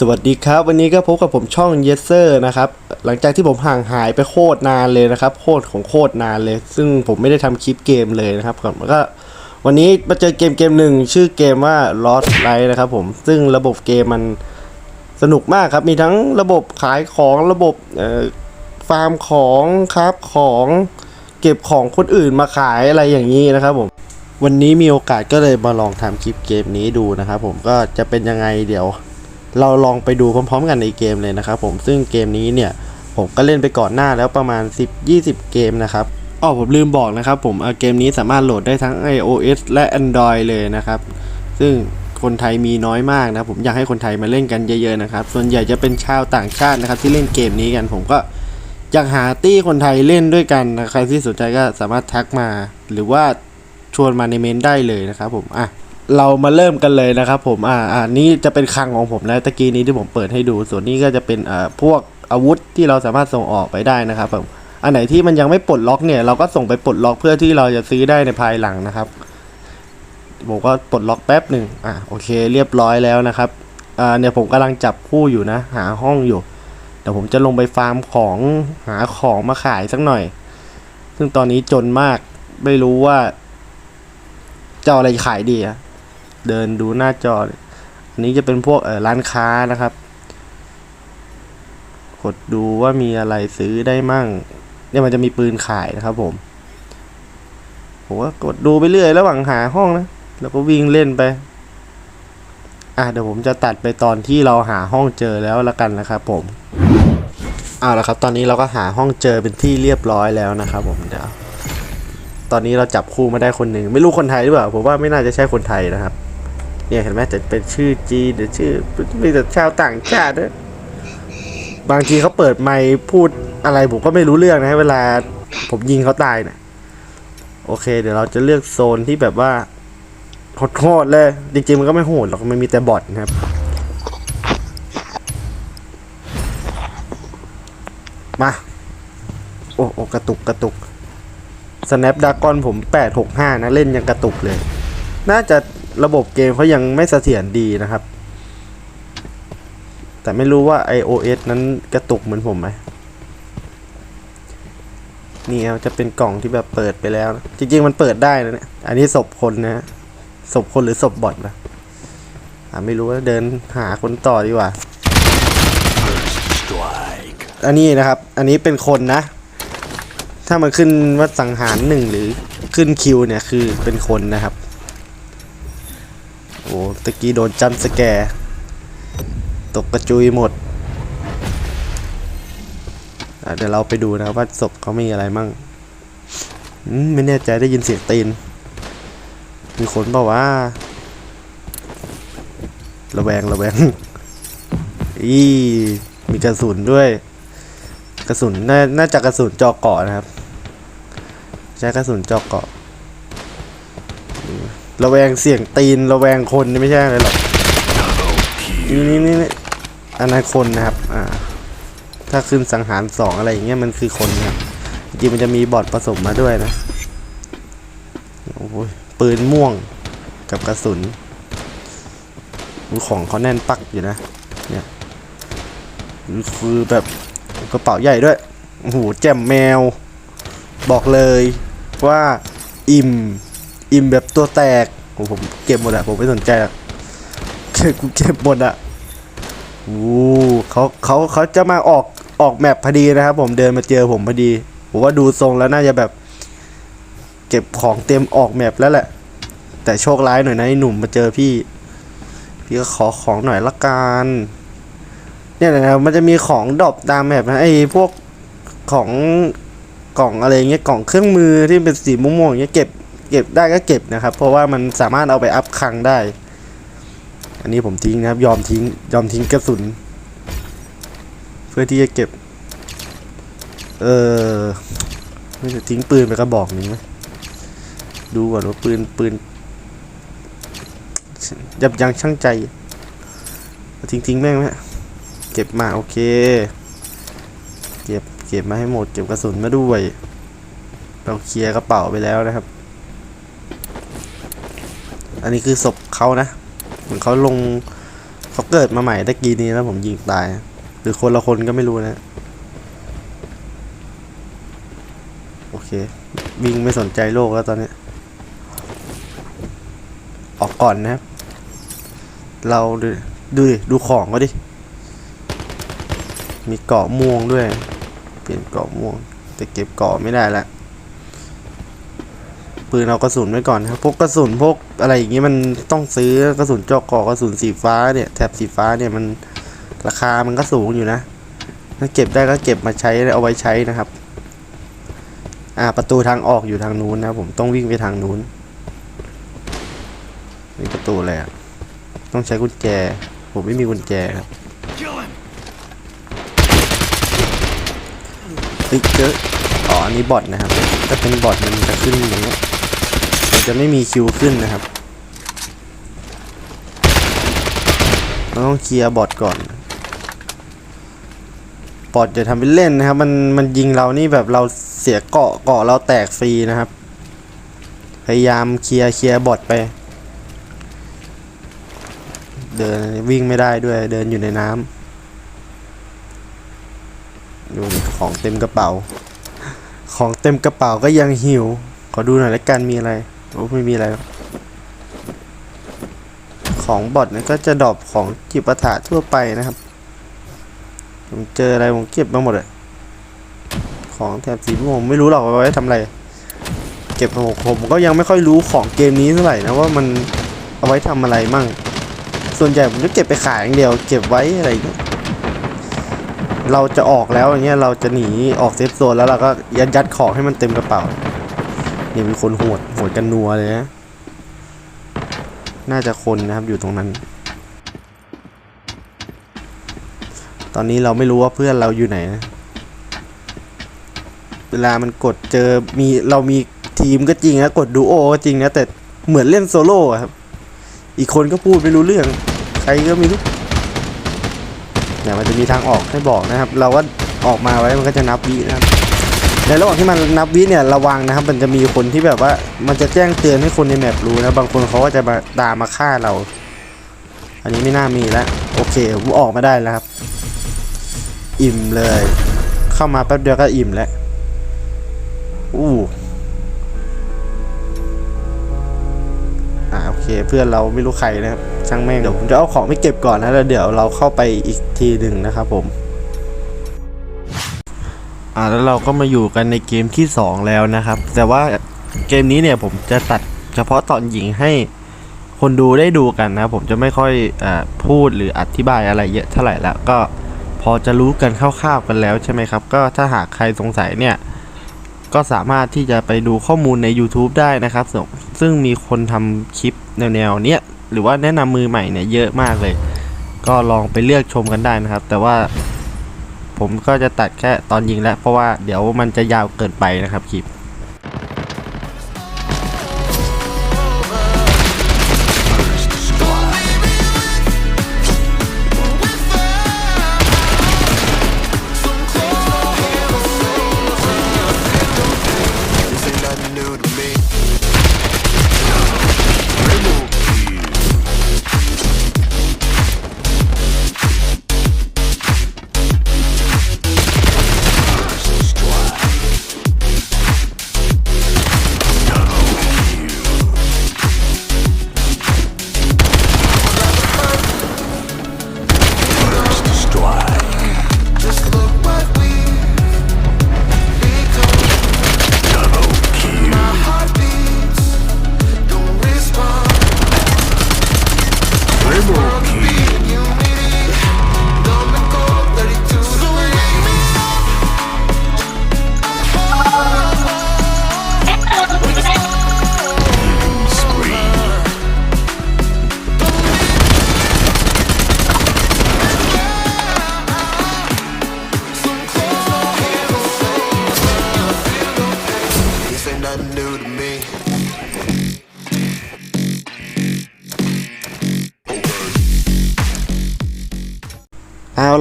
สวัสดีครับ วันนี้ก็พบกับผมช่อง y e s e r นะครับ หลังจากที่ผมห่างหายไปโคตรนานเลยนะครับ โคตรของโคตรนานเลย ซึ่งผมไม่ได้ทำคลิปเกมเลยนะครับก่อนก็วันนี้มาเจอเกมเกมหนึ่งชื่อเกมว่า Lost Light นะครับผมซึ่งระบบเกมมันสนุกมากครับ มีทั้งระบบขายของระบบฟาร์มของครับของเก็บของคนอื่นมาขายอะไรอย่างนี้นะครับผมวันนี้มีโอกาสก็เลยมาลองทำคลิปเกมนี้ดูนะครับผมก็จะเป็นยังไงเดี๋ยว เราลองไปดูพร้อม ๆ กันในเกมเลยนะครับผมซึ่งเกมนี้เนี่ยผมก็เล่นไปก่อนหน้าแล้วประมาณ 10-20 เกมนะครับอ๋อผมลืมบอกนะครับผมเกมนี้สามารถโหลดได้ทั้ง iOS และ Android เลยนะครับ ซึ่งคนไทยมีน้อยมากนะผมอยากให้คนไทยมาเล่นกันเยอะๆนะครับ ส่วนใหญ่จะเป็นชาวต่างชาตินะครับ ที่เล่นเกมนี้กันผมก็อยากหาตี้คนไทยเล่นด้วยกันนะใครที่สนใจก็สามารถทักมา หรือว่าชวนมาในเมนได้เลยนะครับผมอะ เรามาเริ่มกันเลยนะครับผม อ่าอ่านี่จะเป็นคลังของผมนะตะกี้นี้ที่ผมเปิดให้ดู ส่วนนี้ก็จะเป็นอ่าพวกอาวุธที่เราสามารถส่งออกไปได้นะครับผม อันไหนที่มันยังไม่ปลดล็อกเนี่ย เราก็ส่งไปปลดล็อกเพื่อที่เราจะซื้อได้ในภายหลังนะครับ ผมก็ปลดล็อกแป๊บหนึ่งอ่าโอเค เรียบร้อยแล้วนะครับ อ่าเนี่ยผมกำลังจับคู่อยู่นะ หาห้องอยู่ เดี๋ยวผมจะลงไปฟาร์มของหาของมาขายสักหน่อย ซึ่งตอนนี้จนมาก ไม่รู้ว่าจะอะไรขายดีอะ เดินดูหน้าจอ อันนี้จะเป็นพวกเออร้านค้านะครับ กดดูว่ามีอะไรซื้อได้มั่ง เนี่ยมันจะมีปืนขายนะครับ ผมผมก็กดดูไปเรื่อยระหว่างหาห้องนะ แล้วก็วิ่งเล่นไป อะเดี๋ยวผมจะตัดไปตอนที่เราหาห้องเจอแล้วละกันนะครับ ผมเอาละครับ ตอนนี้เราก็หาห้องเจอเป็นที่เรียบร้อยแล้วนะครับ ผมเดี๋ยวตอนนี้เราจับคู่มาได้คนหนึ่งไม่รู้คนไทยหรือเปล่าผมว่าไม่น่าจะใช่คนไทยนะครับ เนี่ยเห็นไหมจะเป็นชื่อจีนหรือชื่อมีแต่ชาวต่างชาตินะบางทีเขาเปิดไมค์พูดอะไรผมก็ไม่รู้เรื่องนะ เวลาผมยิงเขาตายเนะี่ยโอเค เดี๋ยวเราจะเลือกโซนที่แบบว่าโหดๆเลย จริงๆมันก็ไม่โหดหรอกมันมีแต่บอทนะครับมา โอ้โอกระตุกกระตุก Snapdragon ผม 865 นะ เล่นยังกระตุกเลย น่าจะ ระบบเกมเขายังไม่เสถียรดีนะครับ แต่ไม่รู้ว่า iOS นั้นกระตุกเหมือนผมไหมนี่ครับจะเป็นกล่องที่แบบเปิดไปแล้วนะจริง ๆ มันเปิดได้นะเนี่ยอันนี้ศพคนนะฮะศพคนหรือศพบอทนะอ่าไม่รู้ว่าเดินหาคนต่อดีกว่า อันนี้นะครับ อันนี้เป็นคนนะ ถ้ามันขึ้นว่าสังหารหนึ่งหรือขึ้นคิวเนี่ยคือเป็นคนนะครับ โอ้ตะกี้โดนจัมสแกร์ตกกระจุยหมดเดี๋ยวเราไปดูนะว่าศพเขามีอะไรมั่งไม่แน่ใจได้ยินเสียงตีน มีคนเปล่า ระแวงระแวงอีมีกระสุนด้วย กระสุนน่าน่าจะกระสุนจอกเกาะนะครับ ใช้กระสุนจาะเกาะ ระแวงเสียงตีนระแวงคนนี่ไม่ใช่อะไรหรอกนี่นี่นี่นี่อันนั้นคนนะครับอ่าถ้าขึ้นสังหารสองอะไรอย่างเงี้ยมันคือคนนะครับจริงมันจะมีบอทผสมมาด้วยนะโอ้โหปืนม่วงกับกระสุนของเขาแน่นปักอยู่นะเนี่ยคือแบบกระเป๋าใหญ่ด้วยโอ้โหแจ่มแมว บอกเลยว่าอิ่ม อิ่มแบบตัวแตกโอ้ผมเก็บหมดอะผมไม่สนใจอะเก็บกูเก็บหมดอะโอ้เขาเขาเขาจะมาออกออกแมปพอดีนะครับ ผมเดินมาเจอผมพอดีผมว่าดูทรงแล้วน่าจะแบบ เก็บของเต็มออกแมปแล้วแหละ แต่โชคร้ายหน่อยนะไอ้หนุ่มมาเจอพี่ พี่ก็ขอของหน่อยละกันเนี่ยนะครับมันจะมีของดรอปตามแมปนะไอ้พวกของกล่องอะไรเงี้ยกล่องเครื่องมือที่เป็นสีม่วงๆเงี้ยเก็บ เก็บได้ก็เก็บนะครับ เพราะว่ามันสามารถเอาไปอัพคลังได้ อันนี้ผมทิ้งนะครับ ยอมทิ้งยอมทิ้งกระสุน เพื่อที่จะเก็บ เออไม่จะทิ้งปืนไปกระบอกหนึงไหมดูก่อนว่าปืนปืนยับยั้งชั่งใจทิ้งทิ้งแม่งไหมเก็บมาโอเค เก็บเก็บมาให้หมด เก็บกระสุนมาด้วย เราเคลียร์กระเป๋าไปแล้วนะครับ อันนี้คือศพเขานะเหมือนเขาลงเขาเกิดมาใหม่ตะกี้นี้แล้วผมยิงตาย หรือคนละคนก็ไม่รู้นะ โอเค วิ่งไม่สนใจโลกแล้วตอนนี้ ออกก่อนนะครับ เราดูดูดิดูของก็ดิ มีเกาะม่วงด้วย เปลี่ยนเกาะม่วง แต่เก็บเกาะไม่ได้ละ ปืนเอากระสุนไว้ก่อนนะครับพวกกระสุนพวกอะไรอย่างงี้มันต้องซื้อกระสุนเจาะกาะกระสุนสีฟ้าเนี่ยแถบสีฟ้าเนี่ยมันราคามันก็สูงอยู่นะถ้าเก็บได้ก็เก็บมาใช้เอาไว้ใช้นะครับ อ่าประตูทางออกอยู่ทางนู้นนะผมต้องวิ่งไปทางนู้นนี่ประตูอะไรอะต้องใช้กุญแจ ผมไม่มีกุญแจครับเฮ้ยเจออ๋ออันนี้บอทนะครับถ้าเป็นบอทมันจะขึ้นอย่างเงี้ย จะไม่มีคิวขึ้นนะครับเราต้องเคลียร์บอทก่อนบอทจะทำเป็นเล่นนะครับ มันมันยิงเรานี่แบบเราเสียเกาะเกาะเราแตกฟรีนะครับ พยายามเคลียร์เคลียร์บอทไป เดินวิ่งไม่ได้ด้วยเดินอยู่ในน้ำดูของเต็มกระเป๋า ของเต็มกระเป๋าก็ยังหิว ขอดูหน่อยละกันมีอะไร โอ้ไม่มีอะไรของบอทเนี่ยก็จะดรอปของจิปาถะทั่วไปนะครับผมเจออะไรผมเก็บมาหมดเลยของแถบสีม่วงไม่รู้หรอกว่าไว้ทำอะไรเก็บของผมก็ยังไม่ค่อยรู้ของเกมนี้เท่าไหร่นะว่ามันเอาไว้ทำอะไรมั่ง ส่วนใหญ่ผมจะเก็บไปขายอย่างเดียว เก็บไว้อะไรเงี้ยเราจะออกแล้วอย่างเงี้ยเราจะหนีออกเซฟโซนแล้วเราก็ยัดยัดของให้มันเต็มกระเป๋า นี่มีคนโหดโหดกันนัวเลยนะ น่าจะคนนะครับอยู่ตรงนั้น ตอนนี้เราไม่รู้ว่าเพื่อนเราอยู่ไหนนะเวลามันกดเจอมีเรามีทีมก็จริงนะกดดูโอก็จริงนะแต่เหมือนเล่นโซโล่ครับ อีกคนก็พูดไม่รู้เรื่อง ใครก็ไม่รู้เนี่ยมันจะมีทางออกให้บอกนะครับ เราก็ออกมาไว้มันก็จะนับวินะครับ ในระหว่างที่มันนับวิเนี่ยระวังนะครับ มันจะมีคนที่แบบว่า มันจะแจ้งเตือนให้คนในแมปรู้นะ บางคนเขาก็จะมาตามมาฆ่าเรา อันนี้ไม่น่ามีแล้ว โอเคผมออกมาได้แล้วครับ อิ่มเลย เข้ามาแป๊บเดียวก็อิ่มแล้ว อู้อ่าโอเค เพื่อนเราไม่รู้ใครนะครับช่างแม่งเดี๋ยวผมจะเอาของไปเก็บก่อนนะแล้วเดี๋ยวเราเข้าไปอีกทีหนึ่งนะครับผม อ่าแล้วเราก็มาอยู่กันในเกมที่ 2 แล้วนะครับ แต่ว่าเกมนี้เนี่ยผมจะตัดเฉพาะตอนหญิงให้คนดูได้ดูกันนะ ผมจะไม่ค่อยอาพูดหรืออธิบายอะไรเยอะเท่าไหร่แล้วก็พอจะรู้กันคร่าวๆกันแล้วใช่ไหมครับ ก็ถ้าหากใครสงสัยเนี่ย ก็สามารถที่จะไปดูข้อมูลใน YouTube ได้นะครับ ซึ่งซึ่งมีคนทำคลิปแนวๆเนี้ยหรือว่าแนะนำมือใหม่เนี่ยเยอะมากเลย ก็ลองไปเลือกชมกันได้นะครับ แต่ว่า ผมก็จะตัดแค่ตอนยิงแล้วเพราะว่าเดี๋ยวมันจะยาวเกินไปนะครับคลิป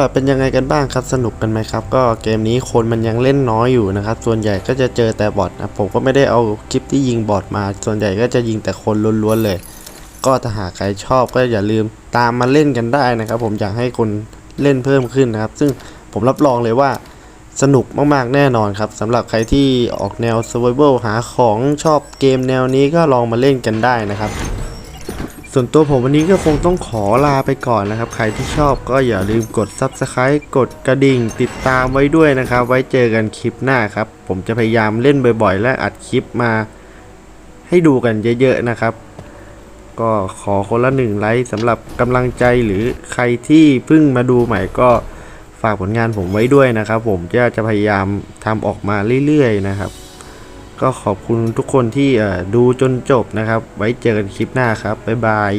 ล่ะเป็นยังไงกันบ้างครับสนุกกันไหมครับ ก็เกมนี้คนมันยังเล่นน้อยอยู่นะครับ ส่วนใหญ่ก็จะเจอแต่บอทนะผมก็ไม่ได้เอาคลิปที่ยิงบอทมา ส่วนใหญ่ก็จะยิงแต่คนล้วนๆเลย ก็ถ้าหากใครชอบก็อย่าลืมตามมาเล่นกันได้นะครับ ผมอยากให้คนเล่นเพิ่มขึ้นนะครับ ซึ่งผมรับรองเลยว่าสนุกมากๆแน่นอนครับสำหรับใครที่ออกแนว survival หาของชอบเกมแนวนี้ก็ลองมาเล่นกันได้นะครับ ส่วนตัวผมวันนี้ก็คงต้องขอลาไปก่อนนะครับ ใครที่ชอบก็อย่าลืมกด Subscribe กดกระดิ่ง ติดตามไว้ด้วยนะครับ ไว้เจอกันคลิปหน้าครับ ผมจะพยายามเล่นบ่อยๆ และอัดคลิปมา ให้ดูกันเยอะๆนะครับ ก็ขอคนละหนึ่งไลค์สำหรับกำลังใจหรือใครที่เพิ่งมาดูใหม่ก็ฝากผลงานผมไว้ด้วยนะครับ ผมจะจะพยายามทำออกมาเรื่อยๆนะครับ ก็ขอบคุณทุกคนที่ดูจนจบนะครับ ไว้เจอกันคลิปหน้าครับ บ๊ายบาย